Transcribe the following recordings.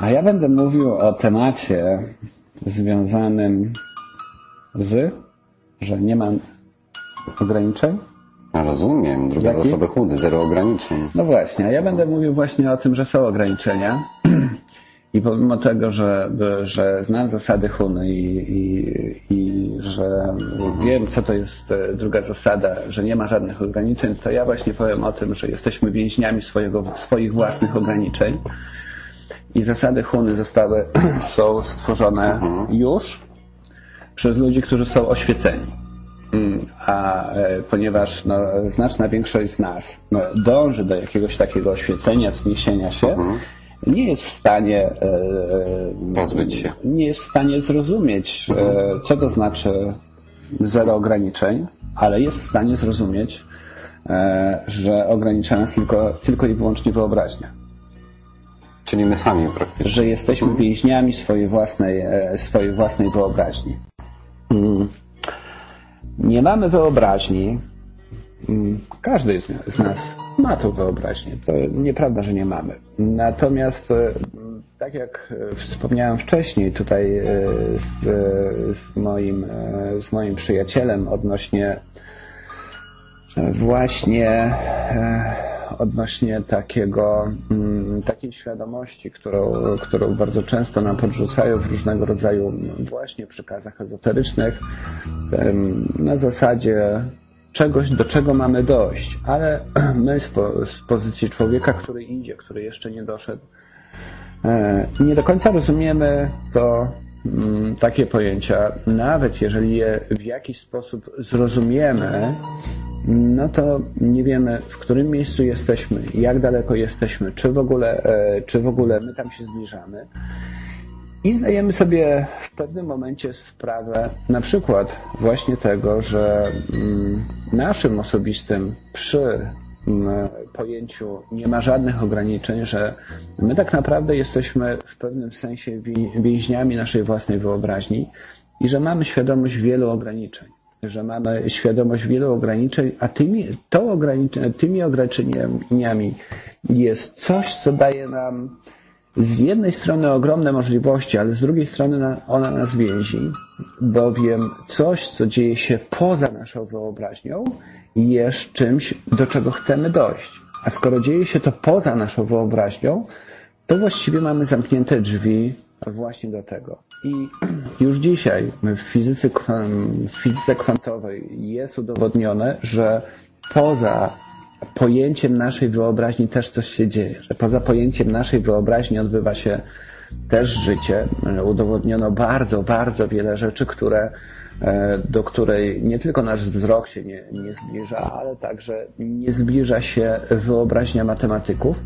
A ja będę mówił o temacie związanym z, że nie mam ograniczeń. Rozumiem. Druga Jaki? zasada chudy, zero ograniczeń. No właśnie, a ja będę mówił właśnie o tym, że są ograniczenia. I pomimo tego, że, że znam zasady Huny i, i, i że wiem, co to jest e, druga zasada, że nie ma żadnych ograniczeń, to ja właśnie powiem o tym, że jesteśmy więźniami swojego, swoich własnych ograniczeń. I zasady Huny zostały, są stworzone już przez ludzi, którzy są oświeceni. Mm, A e, ponieważ no, znaczna większość z nas no, dąży do jakiegoś takiego oświecenia, wzniesienia się, nie jest w stanie e, e, Pozbyć się. nie jest w stanie zrozumieć, co to znaczy zero ograniczeń, ale jest w stanie zrozumieć, że ogranicza nas tylko, tylko i wyłącznie wyobraźnia. Czyli my sami praktycznie. Że jesteśmy więźniami swojej własnej, e, swojej własnej wyobraźni. Mm. Nie mamy wyobraźni. Mm, Każdy z nas ma tą wyobraźnię. To nieprawda, że nie mamy. Natomiast, e, tak jak e, wspomniałem wcześniej tutaj z, z, moim, z moim przyjacielem odnośnie właśnie e, odnośnie takiego, mm, takiej świadomości, którą, którą bardzo często nam podrzucają w różnego rodzaju mm, właśnie przykazach ezoterycznych, na zasadzie czegoś, do czego mamy dojść, ale my z, z pozycji człowieka, który idzie, który jeszcze nie doszedł, e, nie do końca rozumiemy to mm, takie pojęcia, nawet jeżeli je w jakiś sposób zrozumiemy, no to nie wiemy, w którym miejscu jesteśmy, jak daleko jesteśmy, czy w ogóle, e, czy w ogóle my tam się zbliżamy. I zdajemy sobie w pewnym momencie sprawę na przykład właśnie tego, że mm, naszym osobistym przy mm, pojęciu nie ma żadnych ograniczeń, że my tak naprawdę jesteśmy w pewnym sensie wi- więźniami naszej własnej wyobraźni i że mamy świadomość wielu ograniczeń. Że mamy świadomość wielu ograniczeń, a tymi, tą ograniczeń, tymi ograniczeniami jest coś, co daje nam z jednej strony ogromne możliwości, ale z drugiej strony na- ona nas więzi, bowiem coś, co dzieje się poza naszą wyobraźnią, jest czymś, do czego chcemy dojść. A skoro dzieje się to poza naszą wyobraźnią, to właściwie mamy zamknięte drzwi właśnie do tego. I już dzisiaj w fizyce, w fizyce kwantowej jest udowodnione, że poza pojęciem naszej wyobraźni też coś się dzieje, że poza pojęciem naszej wyobraźni odbywa się też życie. Udowodniono bardzo, bardzo wiele rzeczy, które, e, do której nie tylko nasz wzrok się nie, nie zbliża, ale także nie zbliża się wyobraźnia matematyków.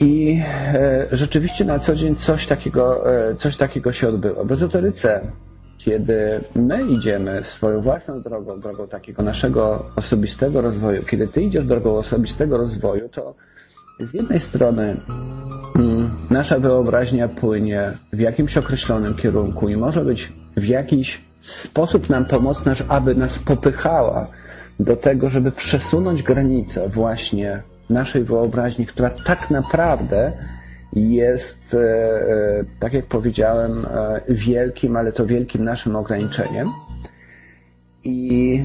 I e, rzeczywiście na co dzień coś takiego, e, coś takiego się odbyło. W ezoteryce, kiedy my idziemy swoją własną drogą, drogą takiego naszego osobistego rozwoju, kiedy ty idziesz drogą osobistego rozwoju, to z jednej strony mm, nasza wyobraźnia płynie w jakimś określonym kierunku i może być w jakiś sposób nam pomocna, aby nas popychała do tego, żeby przesunąć granicę właśnie naszej wyobraźni, która tak naprawdę jest, e, e, tak jak powiedziałem, e, wielkim, ale to wielkim naszym ograniczeniem. I,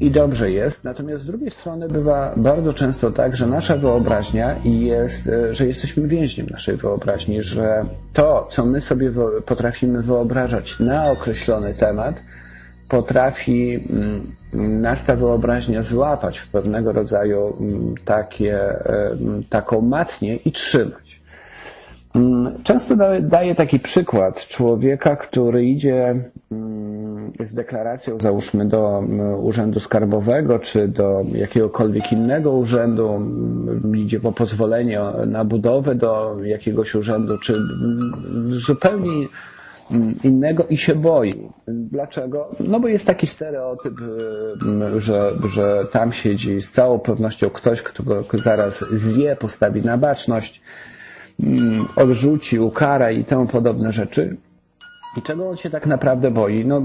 I dobrze jest. Natomiast z drugiej strony bywa bardzo często tak, że nasza wyobraźnia jest, że jesteśmy więźniem naszej wyobraźni, że to, co my sobie potrafimy wyobrażać na określony temat, potrafi nas ta wyobraźnia złapać w pewnego rodzaju mm, takie, e, mm, taką matnię i trzymać. Mm, Często daję, taki przykład człowieka, który idzie z deklaracją, załóżmy, do Urzędu Skarbowego czy do jakiegokolwiek innego urzędu, idzie po pozwolenie na budowę do jakiegoś urzędu, czy zupełnie innego i się boi. Dlaczego? No bo jest taki stereotyp, y, że, że tam siedzi z całą pewnością ktoś, kto go zaraz zje, postawi na baczność, mm, odrzuci, ukara i temu podobne rzeczy. I czego on się tak naprawdę boi? No,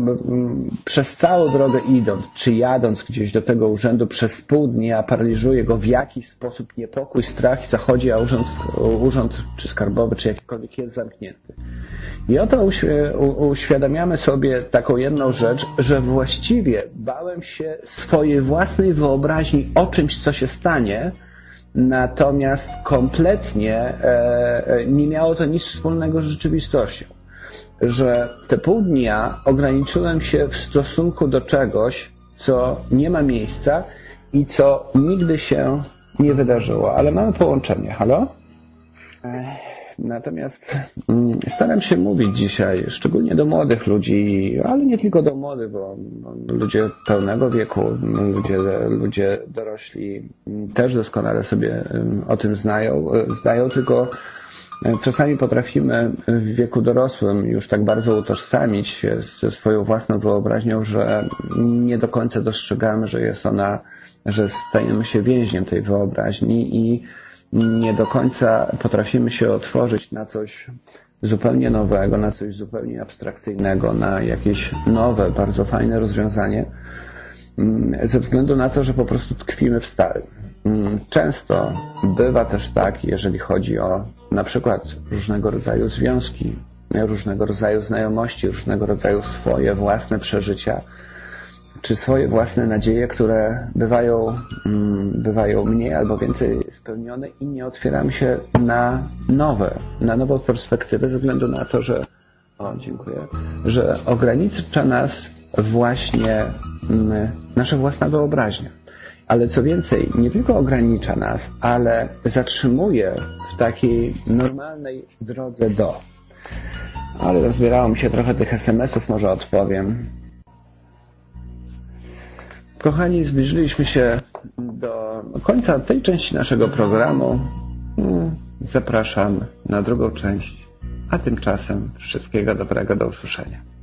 przez całą drogę idąc, czy jadąc gdzieś do tego urzędu przez pół dnia paraliżuje go w jakiś sposób niepokój, strach i zachodzi, a urząd, urząd czy skarbowy, czy jakikolwiek jest zamknięty. I oto uświadamiamy sobie taką jedną rzecz, że właściwie bałem się swojej własnej wyobraźni o czymś, co się stanie, natomiast kompletnie e, e, nie miało to nic wspólnego z rzeczywistością. Że te pół dnia ograniczyłem się w stosunku do czegoś, co nie ma miejsca i co nigdy się nie wydarzyło. Ale mamy połączenie. Halo? Natomiast mm, staram się mówić dzisiaj, szczególnie do młodych ludzi, ale nie tylko do młodych, bo ludzie pełnego wieku, ludzie, ludzie dorośli mm, też doskonale sobie ym, o tym znają, y, zdają, tylko y, czasami potrafimy w wieku dorosłym już tak bardzo utożsamić się ze swoją własną wyobraźnią, że nie do końca dostrzegamy, że jest ona, że stajemy się więźniem tej wyobraźni i nie do końca potrafimy się otworzyć na coś zupełnie nowego, na coś zupełnie abstrakcyjnego, na jakieś nowe, bardzo fajne rozwiązanie, mm, ze względu na to, że po prostu tkwimy w starym. Mm, Często bywa też tak, jeżeli chodzi o na przykład różnego rodzaju związki, różnego rodzaju znajomości, różnego rodzaju swoje własne przeżycia, czy swoje własne nadzieje, które bywają, mm, bywają mniej albo więcej spełnione i nie otwieramy się na nowe, na nową perspektywę ze względu na to, że o, dziękuję, że ogranicza nas właśnie mm, nasza własna wyobraźnia. Ale co więcej, nie tylko ogranicza nas, ale zatrzymuje w takiej normalnej drodze do. Ale rozbierało mi się trochę tych SMS-ów, może odpowiem. Kochani, zbliżyliśmy się do końca tej części naszego programu. Mm, Zapraszam na drugą część, a tymczasem wszystkiego dobrego do usłyszenia.